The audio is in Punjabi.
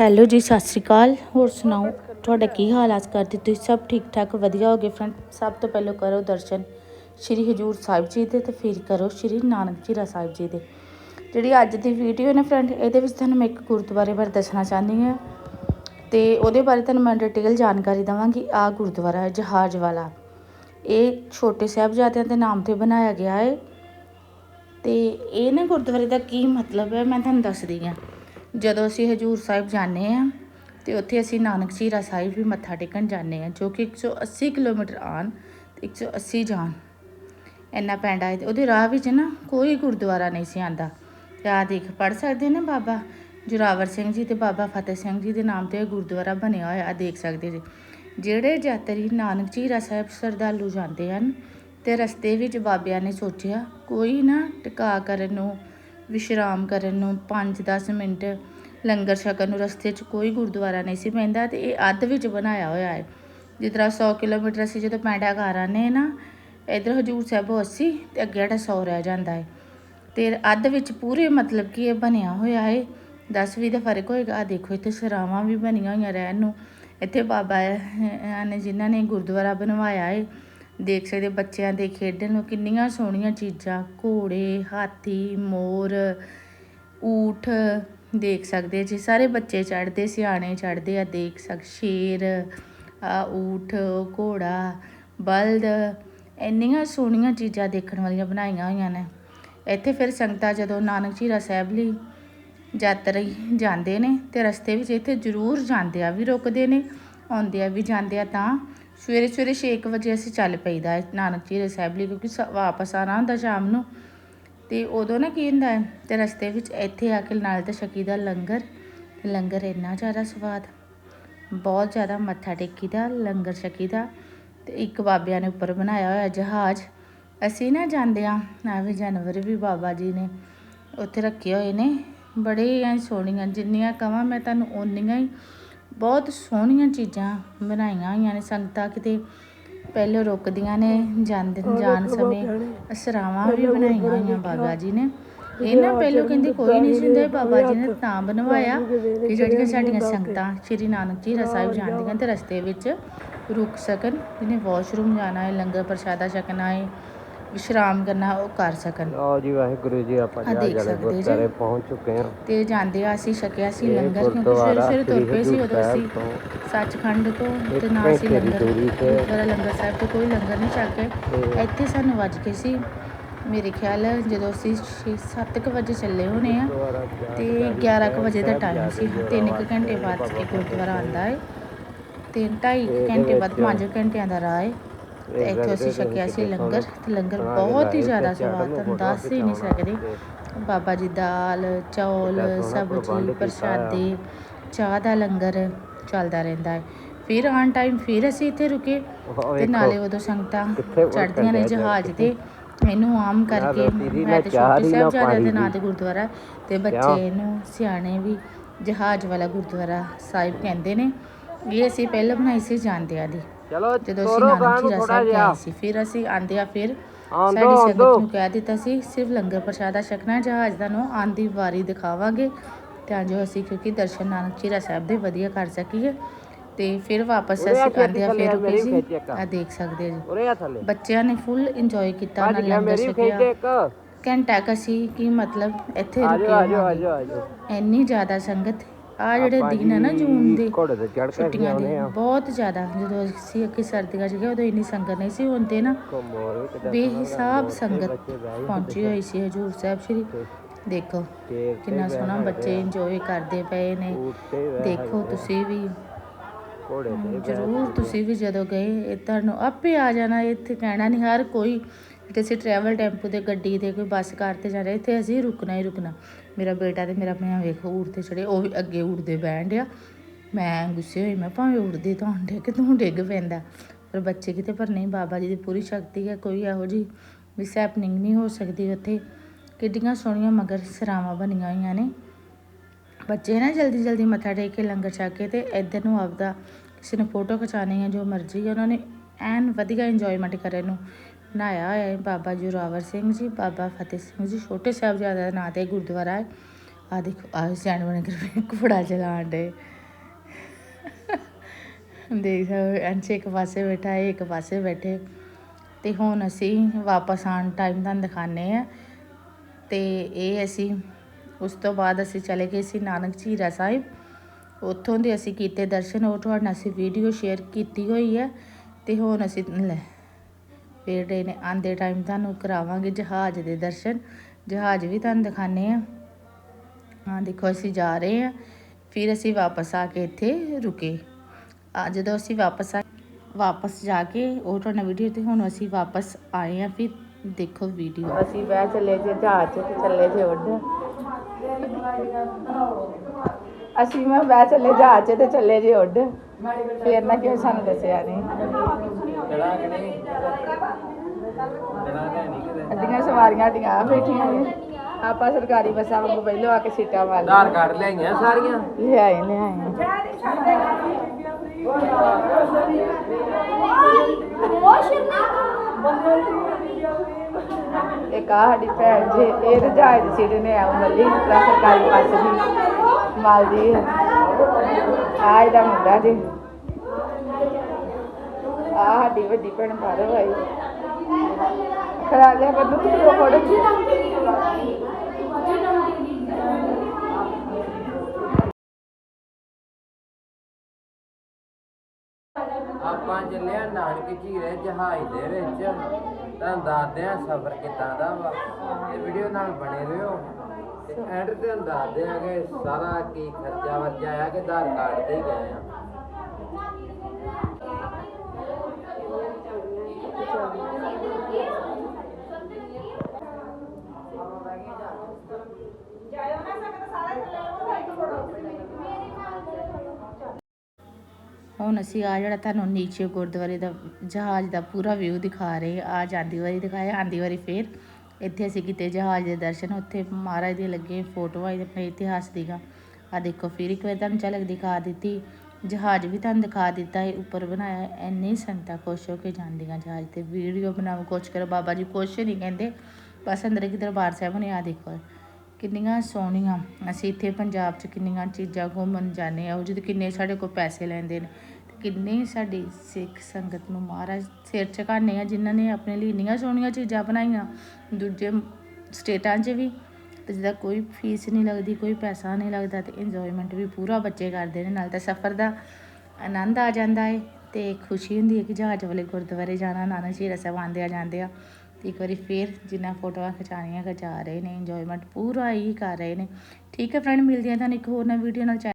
ਹੈਲੋ ਜੀ, ਸਤਿ ਸ਼੍ਰੀ ਅਕਾਲ। ਹੋਰ ਸੁਣਾਓ? ਤੁਹਾਡਾ ਕੀ ਹਾਲ ਆਸ ਕਰਦੇ ਤੁਸੀਂ ਸਭ ਠੀਕ ਠਾਕ? ਵਧੀਆ ਹੋਗੇ ਫਰੈਂਡ ਸਭ ਤੋਂ ਪਹਿਲਾਂ ਕਰੋ ਦਰਸ਼ਨ। ਸ਼੍ਰੀ ਹਜੂਰ ਸਾਹਿਬ ਜੀ ਦੇ ਤੇ ਫਿਰ ਕਰੋ ਸ਼੍ਰੀ ਨਾਨਕ ਜੀਰਾ ਸਾਹਿਬ ਜੀ ਦੇ। ਜਿਹੜੀ ਅੱਜ ਦੀ ਵੀਡੀਓ ਹੈ ਨਾ ਫਰੈਂਡ ਇਹਦੇ ਵਿੱਚ ਤੁਹਾਨੂੰ ਮੈਂ ਇੱਕ ਗੁਰਦੁਆਰੇ ਬਾਰੇ ਦੱਸਣਾ ਚਾਹੁੰਦੀ ਹਾਂ। ਤੇ ਉਹਦੇ ਬਾਰੇ ਤੁਹਾਨੂੰ ਮੈਂ ਡਿਟੇਲ ਜਾਣਕਾਰੀ ਦਵਾਂਗੀ ਆ ਗੁਰਦੁਆਰਾ ਹੈ ਜਹਾਜ਼ ਵਾਲਾ ਇਹ ਛੋਟੇ ਸਾਹਿਬਜ਼ਾਦਿਆਂ ਦੇ ਨਾਮ ਤੇ ਬਣਾਇਆ ਗਿਆ ਹੈ। ਤੇ ਇਹ ਨਾ ਗੁਰਦੁਆਰੇ ਦਾ ਕੀ ਮਤਲਬ ਹੈ, ਮੈਂ ਤੁਹਾਨੂੰ ਦੱਸਦੀ ਹਾਂ। ਜਦੋਂ ਅਸੀਂ ਹਜੂਰ ਸਾਹਿਬ ਜਾਂਦੇ ਆ ਤੇ ਉੱਥੇ ਅਸੀਂ ਨਾਨਕ ਝੀਰਾ ਸਾਹਿਬ ਵੀ ਮੱਥਾ ਟੇਕਣ ਜਾਂਦੇ ਆ ਜੋ ਕਿ 180 ਕਿਲੋਮੀਟਰ ਆਣ ਤੇ 180 ਜਾਣ। ਇੰਨਾ ਪੈਂਦਾ ਹੈ ਤੇ ਉਹਦੇ ਰਾਹ ਵਿੱਚ ਨਾ ਕੋਈ ਗੁਰਦੁਆਰਾ ਨਹੀਂ ਸੀ ਆਂਦਾ ਤੇ ਆ ਦੇਖ ਪੜ ਸਕਦੇ ਨੇ ਬਾਬਾ? ਜੁਰਾਵਰ ਸਿੰਘ ਜੀ ਤੇ ਬਾਬਾ ਫਤਿਹ ਸਿੰਘ ਜੀ ਦੇ ਨਾਮ ਤੇ ਗੁਰਦੁਆਰਾ ਬਣਿਆ ਹੋਇਆ ਆ ਦੇਖ ਸਕਦੇ ਜੀ। ਜਿਹੜੇ ਯਾਤਰੀ ਨਾਨਕ ਝੀਰਾ ਸਾਹਿਬ ਸ਼ਰਧਾਲੂ ਜਾਂਦੇ ਹਨ ਤੇ ਰਸਤੇ ਵਿੱਚ ਬਾਬਿਆਂ ਨੇ ਸੋਚਿਆ, ਕੋਈ ਨਾ ਟਿਕਾ ਕਰਨ ਨੂੰ ਵਿਸ਼ਰਾਮ ਕਰਨ ਨੂੰ 5-10 ਮਿੰਟ ਲੰਗਰ ਛਕਣ ਨੂੰ ਰਸਤੇ 'ਚ ਕੋਈ ਗੁਰਦੁਆਰਾ ਨਹੀਂ ਸੀ ਪੈਂਦਾ ਤੇ ਇਹ ਅੱਧ ਵਿੱਚ ਬਣਾਇਆ ਹੋਇਆ ਹੈ। ਜਿਸ ਤਰ੍ਹਾਂ 100 ਕਿਲੋਮੀਟਰ ਅਸੀਂ ਜਦੋਂ ਪੈਂਡਾ ਘਰ ਆਨੇ ਨਾ, ਇਧਰ ਹਜੂਰ ਸਾਹਿਬ 80 ਤੇ ਅੱਗੇ ਸਾਡਾ 100 ਰਹਿ ਜਾਂਦਾ ਹੈ। ਤੇ ਅੱਧ ਵਿੱਚ ਪੂਰੇ ਮਤਲਬ ਕਿ ਇਹ ਬਣਿਆ ਹੋਇਆ ਹੈ। 10 ਵੀਹ ਦਾ ਫ਼ਰਕ ਹੋਏਗਾ। ਆ ਦੇਖੋ, ਇੱਥੇ ਸਰਾਵਾਂ ਵੀ ਬਣੀਆਂ ਹੋਈਆਂ ਰਹਿਣ ਨੂੰ। ਇੱਥੇ ਬਾਬਾ ਨੇ ਜਿਨ੍ਹਾਂ ਨੇ ਗੁਰਦੁਆਰਾ ਬਣਵਾਇਆ ਹੈ ਦੇਖ ਸਕਦੇ ਬੱਚਿਆਂ ਦੇ ਖੇਡਣ ਨੂੰ ਕਿੰਨੀਆਂ ਸੋਹਣੀਆਂ ਚੀਜ਼ਾਂ, ਘੋੜੇ, ਹਾਥੀ, ਮੋਰ, ਊਠ ਦੇਖ ਸਕਦੇ ਜੀ। ਸਾਰੇ ਬੱਚੇ ਚੜ੍ਹਦੇ, ਸਿਆਣੇ ਚੜ੍ਹਦੇ ਆ ਦੇਖ ਸਕ, ਸ਼ੇਰ, ਆ ਊਠ, ਘੋੜਾ, ਬਲਦ, ਇੰਨੀਆਂ ਸੋਹਣੀਆਂ ਚੀਜ਼ਾਂ ਦੇਖਣ ਵਾਲੀਆਂ ਬਣਾਈਆਂ ਹੋਈਆਂ ਨੇ। ਇੱਥੇ ਫਿਰ ਸੰਗਤਾਂ ਜਦੋਂ ਨਾਨਕ ਝੀਰਾ ਸਾਹਿਬ ਲਈ ਯਾਤਰੀ ਜਾਂਦੇ ਨੇ ਤੇ ਰਸਤੇ ਵਿੱਚ ਇੱਥੇ ਜ਼ਰੂਰ ਜਾਂਦੇ ਆ, ਵੀ ਰੁਕਦੇ ਨੇ, ਆਉਂਦੇ ਆ, ਵੀ ਜਾਂਦੇ ਆ ਤਾਂ ਸਵੇਰੇ ਸਵੇਰੇ 6 ਵਜੇ ਅਸੀਂ ਚੱਲ ਪਈਦਾ ਹੈ ਨਾਨਕ ਜੀ ਸਾਹਿਬ ਲਈ, ਕਿਉਂਕਿ ਸ- ਵਾਪਸ ਆਣਾ ਹੁੰਦਾ ਸ਼ਾਮ ਨੂੰ। ਤੇ ਉਦੋਂ ਨਾ ਕੀ ਹੁੰਦਾ ਹੈ, ਤੇ ਰਸਤੇ ਵਿੱਚ ਇੱਥੇ ਆ ਕੇ ਨਾਲ ਤੇ ਛਕੀ ਦਾ ਲੰਗਰ, ਤੇ ਲੰਗਰ ਇੰਨਾ ਜ਼ਿਆਦਾ ਸਵਾਦ, ਬਹੁਤ ਜ਼ਿਆਦਾ ਮੱਥਾ ਟੇਕੀ ਦਾ ਲੰਗਰ ਛਕੀ ਦਾ, ਤੇ ਇੱਕ ਬਾਬਿਆਂ ਨੇ ਉੱਪਰ ਬਣਾਇਆ ਹੋਇਆ ਜਹਾਜ਼। ਅਸੀਂ ਨਾ ਜਾਂਦੇ ਆ ਆ ਵੀ ਜਾਨਵਰ ਵੀ ਬਾਬਾ ਜੀ ਨੇ ਉੱਥੇ ਰੱਖੇ ਹੋਏ ਨੇ। ਬੜੇ ਸੋਹਣੀਆਂ, ਜਿੰਨੀਆਂ ਕਵਾਂ ਮੈਂ ਤੁਹਾਨੂੰ, ਓਨੀਆਂ ਹੀ ਬਹੁਤ ਸੋਹਣੀਆਂ ਚੀਜ਼ਾਂ ਬਣਾਈਆਂ ਹੋਈਆਂ ਨੇ ਸੰਗਤਾਂ ਕਿਤੇ ਪਹਿਲਾਂ ਰੁਕਦੀਆਂ ਨੇ ਜਾਂਦੇ ਜਾਣ ਸਮੇਂ। ਸਰਾਵਾਂ ਵੀ ਬਣਾਈਆਂ ਹੋਈਆਂ ਬਾਬਾ ਜੀ ਨੇ। ਇਹ ਨਾ ਪਹਿਲਾਂ ਕਹਿੰਦੇ ਕੋਈ ਨਹੀਂ ਸੀ ਹੁੰਦਾ ਇਹ ਬਾਬਾ ਜੀ ਨੇ ਤਾਂ ਬਣਵਾਇਆ ਕਿ ਜਿਹੜੀਆਂ ਸਾਡੀਆਂ ਸੰਗਤਾਂ ਸ਼੍ਰੀ ਨਾਨਕ ਜੀ ਸਾਹਿਬ ਜਾਂਦੀਆਂ ਤੇ ਰਸਤੇ ਵਿੱਚ ਰੁਕ ਸਕਣ ਜਿਹਨੇ ਵਾਸ਼ਰੂਮ ਜਾਣਾ ਹੈ ਲੰਗਰ ਪ੍ਰਸ਼ਾਦਾ ਛਕਣਾ ਹੈ ਵਿਸ਼ਰਾਮ ਕਰਨਾ ਉਹ ਕਰ ਸਕਣ। ਆਓ ਜੀ ਵਾਹਿਗੁਰੂ ਜੀ ਆਪਾਂ ਆਹ ਜਾ ਦੇਖ ਜਾਲੇ ਸਕਦੇ ਜੀ। ਗੁਰਦਾਰੇ ਪਹੁੰਚ ਚੁੱਕੇ ਹਾਂ। ਤੇ ਜਾਂਦੇ ਆ ਅਸੀਂ ਛਕਿਆ ਸੀ ਇਹ ਲੰਗਰ ਕਿਉਂਕਿ ਸਵੇਰੇ ਗੁਰਦੁਆਰਾ ਸਵੇਰੇ ਤੁਰ ਸ੍ਰੀ ਪਏ ਸੀ ਹਜ਼ੂਰ ਉਦੋਂ ਅਸੀਂ ਸਾਹਿਬ ਤੋਂ। ਸੱਚਖੰਡ ਤੋਂ ਤੇ ਇੱਕ ਨਾਲ ਸੀ ਘੰਟੇ ਦੀ ਲੰਗਰ। ਦੂਰੀ ਤੇ। ਗੁਰਦੁਆਰਾ ਲੰਗਰ ਸਾਹਿਬ ਤੋਂ ਕੋਈ ਲੰਗਰ ਨਹੀਂ ਛਕ ਕੇ। ਤੇ ਇੱਥੇ ਸਾਨੂੰ ਵੱਜ ਗਏ ਸੀ ਮੇਰੇ ਖਿਆਲ ਜਦੋਂ ਅਸੀਂ 6-7 ਵਜੇ ਚੱਲੇ ਹੋਣੇ ਆ ਗੁਰਦੁਆਰਾ ਜਾ ਤੇ ਕੇ 11 ਕੁ ਵਜੇ ਦਾ ਟਾਈਮ ਸੀ। ਸਾਹਿਬ ਤਿੰਨ ਕੁ ਘੰਟੇ ਬਾਅਦ ਇਹ ਗੁਰਦੁਆਰਾ ਆਂਦਾ ਹੈ। ਤੇ ਢਾਈ ਕੁ ਇਹਦੇ ਘੰਟੇ ਬਾਅਦ ਵਿੱਚ 5 ਘੰਟਿਆਂ ਦਾ ਰਾਹ ਹੈ। ਇੱਥੋਂ ਅਸੀਂ ਛਕਿਆ ਸੀ ਲੰਗਰ। ਤੇ ਲੰਗਰ ਬਹੁਤ ਹੀ ਜ਼ਿਆਦਾ ਸਵਾਦ ਨੂੰ ਤੁਹਾਨੂੰ ਦੱਸ ਹੀ ਨਹੀਂ ਸਕਦੇ। ਬਾਬਾ ਜੀ ਦਾਲ ਚੌਲ ਸਬਜ਼ੀ ਪ੍ਰਸ਼ਾਦੇ ਚਾਹ ਦਾ ਲੰਗਰ ਚੱਲਦਾ ਰਹਿੰਦਾ ਹੈ। ਫਿਰ ਆਨ ਟਾਈਮ ਫਿਰ ਅਸੀਂ ਇੱਥੇ ਰੁਕੇ ਤੇ ਨਾਲੇ ਉਦੋਂ ਸੰਗਤਾਂ ਚੜ੍ਹਦੀਆਂ ਨੇ ਜਹਾਜ਼ ਤੇ ਇਹਨੂੰ ਆਮ ਕਰਕੇ ਮੈਂ ਨਾ ਤੇ ਛੋਟੇ ਨਾ ਸਾਹਿਬਜ਼ਾਦਿਆਂ ਦੇ ਨਾਂ। ਤੇ ਗੁਰਦੁਆਰਾ ਤੇ ਬੱਚੇ ਇਹਨੂੰ ਸਿਆਣੇ ਵੀ ਜਹਾਜ਼ ਵਾਲਾ ਗੁਰਦੁਆਰਾ ਸਾਹਿਬ ਕਹਿੰਦੇ ਨੇ। ਇਹ ਅਸੀਂ ਪਹਿਲਾਂ ਬਣਾਈ ਸੀ ਜਾਂਦਿਆਂ ਦੀ। ਚਲੋ ਜਦੋਂ ਅਸੀਂ ਤੋਰੋ ਨਾਨਕ ਗਾਂ ਨੂੰ ਝੀਰਾ ਥੋੜਾ ਸਾਹਿਬ ਜਿਹਾ। ਗਏ ਸੀ ਫਿਰ ਅਸੀਂ ਆਂਦਿਆਂ ਫਿਰ ਆਂਦੋ ਸਾਡੀ ਸੰਗਤ ਆਂਦੋ ਨੂੰ ਕਹਿ ਦਿੱਤਾ ਸੀ ਸਿਰਫ ਲੰਗਰ ਪ੍ਰਸ਼ਾਦਾ ਛਕਣਾ ਜਹਾਜ਼ ਦਾ ਨੂੰ ਆਂਦੀ ਵਾਰੀ ਦਿਖਾਵਾਂਗੇ। ਤਾਂ ਜੋ ਅਸੀਂ ਕਿਉਂਕਿ ਦਰਸ਼ਨ ਨਾਨਕ ਝੀਰਾ ਸਾਹਿਬ ਦੇ ਵਧੀਆ ਕਰ ਸਕੀਏ। ਤੇ ਫਿਰ ਵਾਪਸ ਉਰੇ ਆ ਅਸੀਂ ਖੇਤੀ ਆਂਦਿਆਂ ਥੱਲੇ ਫਿਰ ਆ, ਰੁਕੇ ਮੇਰੀ ਸੀ ਖੇਤੀ ਇੱਕ। ਆ ਦੇਖ ਸਕਦੇ ਜੀ। ਉਰੇ ਆ ਥੱਲੇ। ਬੱਚਿਆਂ ਨੇ ਫੁੱਲ ਇੰਜੋਏ ਕੀਤਾ ਉਹਨਾਂ ਲੰਗਰ ਛਕਿਆ। ਘੰਟਾ ਕੁ ਅਸੀਂ ਕੀ ਮਤਲਬ ਇੱਥੇ ਰੁਕੇ ਇੰਨੀ ਜ਼ਿਆਦਾ ਸੰਗਤ ਆ ਜਿਹੜੇ ਦਿਨ ਹੈ ਨਾ ਜੂਨ ਦੇ ਘੋੜੇ ਤੇ ਚੜ ਕੇ ਛੁੱਟੀਆਂ ਦੇ ਆ। ਬਹੁਤ ਜ਼ਿਆਦਾ ਜਦੋਂ ਅਸੀਂ ਅੱਗੇ ਸਰਦੀਆਂ 'ਚ ਗਏ ਉਦੋਂ ਇੰਨੀ ਸੰਗਤ ਨਹੀਂ ਸੀ ਹੁਣ ਤੇ ਨਾ। ਬੇਹਿਸਾਬ ਸੰਗਤ ਪਹੁੰਚੀ ਹੋਈ ਸੀ ਹਜੂਰ ਸਾਹਿਬ ਸ਼੍ਰੀ। ਦੇਖੋ ਕਿੰਨਾ ਸੋਹਣਾ ਬੱਚੇ ਆ। ਇੰਜੋਏ ਕਰਦੇ ਪਏ ਨੇ। ਦੇਖੋ ਆ। ਤੁਸੀਂ ਵੀ। ਜ਼ਰੂਰ ਤੁਸੀਂ ਵੀ ਜਦੋਂ ਗਏ ਇਹ ਤੁਹਾਨੂੰ ਆਪੇ ਆ ਜਾਣਾ ਇੱਥੇ ਕਹਿਣਾ ਨਹੀਂ ਹਰ ਕੋਈ। ਤੇ ਅਸੀਂ ਟਰੈਵਲ ਟੈਂਪੂ ਤੇ ਗੱਡੀ ਤੇ ਕੋਈ ਬੱਸ ਕਾਰ ਤੇ ਜਾ ਰਹੇ ਇੱਥੇ ਅਸੀਂ ਰੁਕਣਾ ਹੀ ਰੁਕਣਾ। ਮੇਰਾ ਬੇਟਾ ਤੇ ਮੇਰਾ ਭੈਣ ਵੇਖੋ ਊਠ ਤੇ ਚੜੇ ਉਹ ਵੀ ਅੱਗੇ ਉੜਦੇ ਬਹਿਣ ਡਿਆ। ਮੈਂ ਗੁੱਸੇ ਹੋਈ, ਮੈਂ ਭਾਵੇਂ ਉੜਦੀ ਤਾਂ ਡਿੱਗ ਤੂੰ ਡਿੱਗ ਪੈਂਦਾ। ਪਰ ਬੱਚੇ ਕਿਤੇ ਪਰ ਨਹੀਂ, ਬਾਬਾ ਜੀ ਦੀ ਪੂਰੀ ਸ਼ਕਤੀ ਹੈ, ਕੋਈ ਇਹੋ ਜੀ ਮਿਸ ਹੈਪਨਿੰਗ ਨਹੀਂ ਹੋ ਸਕਦੀ ਉੱਥੇ। ਕਿੱਡੀਆਂ ਸੋਹਣੀਆਂ ਮਗਰ ਸਰਾਵਾਂ ਬਣੀਆਂ ਹੋਈਆਂ ਨੇ। ਬੱਚੇ ਨਾ ਜਲਦੀ ਜਲਦੀ ਮੱਥਾ ਟੇਕ ਕੇ ਲੰਗਰ ਛਕ ਕੇ ਤੇ ਇੱਧਰ ਨੂੰ ਆਪਦਾ ਕਿਸੇ ਨੇ ਫੋਟੋ ਖਿਚਾਉਣੀ ਹੈ ਜੋ ਮਰਜ਼ੀ ਹੈ ਉਹਨਾਂ ਨੇ ਐਨ ਵਧੀਆ ਇੰਜੋਇਮੈਂਟ ਕਰਨ ਨੂੰ। ਬਣਾਇਆ ਹੋਇਆ ਹੈ। ਬਾਬਾ ਜੋਰਾਵਰ ਸਿੰਘ ਜੀ, ਬਾਬਾ ਫਤਿਹ ਸਿੰਘ ਜੀ, ਛੋਟੇ ਸਾਹਿਬਜ਼ਾਦੇ ਦਾ ਨਾਂ ਤੇ ਗੁਰਦੁਆਰਾ ਹੈ। ਆ ਦੇਖੋ ਆ ਸਟੈਂਡ ਬਣ ਕੇ ਘੋੜਾ ਚਲਾਉਣ ਦੇ। ਦੇਖ ਸਕਦੇ ਇੱਕ ਪਾਸੇ ਬੈਠਾ ਹੈ, ਇੱਕ ਪਾਸੇ ਬੈਠੇ। ਤੇ ਹੁਣ ਅਸੀਂ ਵਾਪਸ ਆਉਣ ਟਾਈਮ ਤੁਹਾਨੂੰ ਦਿਖਾਣੇ ਆ ਤੇ ਇਹ ਅਸੀਂ, ਉਸ ਤੋਂ ਬਾਅਦ ਅਸੀਂ ਚਲੇ ਗਏ ਸੀ ਨਾਨਕ ਝੀਰਾ ਸਾਹਿਬ। ਉੱਥੋਂ ਦੇ ਅਸੀਂ ਕੀਤੇ ਦਰਸ਼ਨ, ਉਹ ਤੁਹਾਡੇ ਨਾਲ ਅਸੀਂ ਵੀਡੀਓ ਸ਼ੇਅਰ ਕੀਤੀ ਹੋਈ ਹੈ। ਤੇ ਹੁਣ ਅਸੀਂ, ਲੈ ਫਿਰ ਡੇ ਨੇ ਆਂਦੇ ਟਾਈਮ ਤੁਹਾਨੂੰ ਕਰਾਵਾਂਗੇ ਜਹਾਜ਼ ਦੇ ਦਰਸ਼ਨ। ਜਹਾਜ਼ ਵੀ ਤੁਹਾਨੂੰ ਦਿਖਾਣੇ ਆ ਹਾਂ, ਦੇਖੋ ਅਸੀਂ ਜਾ ਰਹੇ ਹਾਂ। ਫਿਰ ਅਸੀਂ ਵਾਪਸ ਆ ਕੇ ਇੱਥੇ ਰੁਕੇ। ਆ ਜਦੋਂ ਅਸੀਂ ਵਾਪਸ ਆ ਵਾਪਸ ਜਾ ਕੇ ਉਹ ਤੁਹਾਡਾ ਵੀਡੀਓ ਤੇ ਹੁਣ ਅਸੀਂ ਵਾਪਸ ਆਏ ਆ ਫਿਰ ਦੇਖੋ ਵੀਡੀਓ ਅਸੀਂ ਬਹਿ ਚੱਲੇ ਜੇ ਜਹਾਜ਼ 'ਚ ਤੇ ਚੱਲੇ ਜੇ ਉੱਡ। ਅਸੀਂ ਮੈਂ ਬਹਿ ਚੱਲੇ ਜਹਾਜ਼ 'ਚ ਤੇ ਚੱਲੇ ਜੇ ਉੱਡ। ਫਿਰ ਨਾ ਕਿਉਂ ਸਾਨੂੰ ਦੱਸਿਆ ਨਹੀਂ ਚੜਾ ਕੇ ਨਹੀਂ? ਚੜਾ ਕੇ ਨਹੀਂ ਕਿਤੇ। ਅੱਡੀਆਂ ਸਵਾਰੀਆਂ ਅੱਡੀਆਂ ਬੈਠੀਆਂ ਨੇ। ਆਪਾਂ ਸਰਕਾਰੀ ਬੱਸਾਂ ਵਾਂਗੂ ਪਹਿਲੋਂ ਆ ਕੇ ਸੀਟਾਂ ਮਾਰ ਆਧਾਰ ਕਾਰਡ ਲਿਆਈਆਂ ਸਾਰੀਆਂ? ਲਿਆਏ ਲਿਆਏ। ਇੱਕ ਆ ਸਾਡੀ ਭੈਣ ਜੇ ਇਹ ਜਹਾਜ਼ ਦੀ ਸੀਟ ਨੇ ਆਉ ਮੱਲੀ ਸਰਕਾਰੀ ਬੱਸ ਦੀ। ਮਾਲਦੀ ਹੈ। ਆ ਇਹਦਾ ਮੁੰਡਾ ਜੀ। ਆ ਸਾਡੀ ਵੱਡੀ ਭੈਣ ਬਾਹਰੋਂ ਆਈ। ਖੜਾ ਲਿਆ ਕਰ ਤੂੰ ਕਿਉਂ ਫੋੜੋ ਆਪਾਂ ਚੱਲੇ ਆ ਨਾਨਕ ਝੀਰੇ ਜਹਾਜ਼ ਦੇ ਵਿੱਚ ਤੁਹਾਨੂੰ ਦੱਸਦੇ ਆ ਸਫ਼ਰ ਕਿੱਦਾਂ ਦਾ ਵਾ। ਤੇ ਵੀਡੀਓ ਨਾਲ ਬਣੇ ਰਹੋ। ਤੇ ਐਂਡ ਤੇ ਦੱਸਦੇ ਆ ਕਿ ਸਾਰਾ ਕੀ ਖਰਚਾ ਵਰਜਾ ਆਇਆ ਕਿ ਆਧਾਰ ਕਾਰਡ ਤੇ ਹੀ ਗਏ ਆ। ਹੁਣ ਅਸੀਂ ਆ ਜਿਹੜਾ ਤੁਹਾਨੂੰ ਨੀਚੇ ਗੁਰਦੁਆਰੇ ਦਾ ਜਹਾਜ਼ ਦਾ ਪੂਰਾ ਵਿਊ ਦਿਖਾ ਰਹੇ ਆ ਜਾਂਦੀ ਵਾਰੀ ਦਿਖਾਇਆ ਆਂਦੀ ਵਾਰੀ ਫੇਰ। ਇੱਥੇ ਅਸੀਂ ਕੀਤੇ ਜਹਾਜ਼ ਦੇ ਦਰਸ਼ਨ। ਉੱਥੇ ਮਹਾਰਾਜ ਦੇ ਲੱਗੇ ਫੋਟੋਆਂ ਇਹਦੇ ਆਪਣੇ ਇਤਿਹਾਸ ਦੀਆਂ। ਆ ਦੇਖੋ, ਫਿਰ ਇੱਕ ਵਾਰ ਤੁਹਾਨੂੰ ਝਲਕ ਦਿਖਾ ਦਿੱਤੀ। ਜਹਾਜ਼ ਵੀ ਤੁਹਾਨੂੰ ਦਿਖਾ ਦਿੱਤਾ ਹੈ ਉੱਪਰ ਬਣਾਇਆ ਹੈ। ਇੰਨੀ ਸੰਗਤਾਂ ਖੁਸ਼ ਹੋ ਕੇ ਜਾਂਦੀਆਂ ਜਹਾਜ਼ ਤੇ ਵੀਡੀਓ ਬਣਾਓ ਕੁਛ ਕਰੋ, ਬਾਬਾ ਜੀ ਕੁਛ ਨਹੀਂ ਕਹਿੰਦੇ, ਬਸ ਅੰਦਰ ਇੱਕ ਦਰਬਾਰ ਸਾਹਿਬ ਨੇ ਆ ਦੇਖੋ ਕਿੰਨੀਆਂ ਸੋਹਣੀਆਂ, ਅਸੀਂ ਇੱਥੇ ਪੰਜਾਬ 'ਚ ਕਿੰਨੀਆਂ ਚੀਜ਼ਾਂ ਘੁੰਮਣ ਜਾਂਦੇ ਆ ਉਹ ਜਿਹਦੇ ਕਿੰਨੇ ਸਾਡੇ ਕੋਲ ਪੈਸੇ ਲੈਂਦੇ ਨੇ, ਤੇ ਕਿੰਨੀ ਸਾਡੀ ਸਿੱਖ ਸੰਗਤ ਨੂੰ ਮਹਾਰਾਜ ਸਿਰ ਝੁਕਾਉਂਦੇ ਆ, ਜਿਨ੍ਹਾਂ ਨੇ ਆਪਣੇ ਲਈ ਇੰਨੀਆਂ ਸੋਹਣੀਆਂ ਚੀਜ਼ਾਂ ਬਣਾਈਆਂ, ਦੂਜੇ ਸਟੇਟਾਂ 'ਚ ਵੀ ਤੇ ਜਿਹਦਾ ਕੋਈ ਫੀਸ ਨਹੀਂ ਲੱਗਦੀ, ਕੋਈ ਪੈਸਾ ਨਹੀਂ ਲੱਗਦਾ ਤੇ ਇੰਜੋਇਮੈਂਟ ਵੀ ਪੂਰਾ ਬੱਚੇ ਕਰਦੇ ਨੇ, ਨਾਲ ਤਾਂ ਸਫ਼ਰ ਦਾ ਆਨੰਦ ਆ ਜਾਂਦਾ ਹੈ ਤੇ ਖੁਸ਼ੀ ਹੁੰਦੀ ਹੈ ਕਿ ਜਹਾਜ਼ ਵਾਲੇ ਗੁਰਦੁਆਰੇ ਜਾਣਾ, ਨਾਨਕ ਝੀਰਾ ਸਾਹਿਬ ਆਉਂਦੇ ਆ, ਜਾਂਦੇ ਆ। ਤੇ ਇੱਕ ਵਾਰੀ ਫੇਰ ਜਿੰਨਾ ਫੋਟੋਆਂ ਖਿਚਾਉਣੀਆਂ, ਖਿਚਾ ਰਹੇ ਨੇ ਇੰਜੋਇਮੈਂਟ ਪੂਰਾ ਹੀ ਕਰ ਰਹੇ ਨੇ। ਠੀਕ ਹੈ ਫਰੈਂਡ ਮਿਲਦੀ ਹਾਂ ਤੁਹਾਨੂੰ ਇੱਕ ਹੋਰ ਨਵੀਂ ਵੀਡੀਓ ਨਾਲ।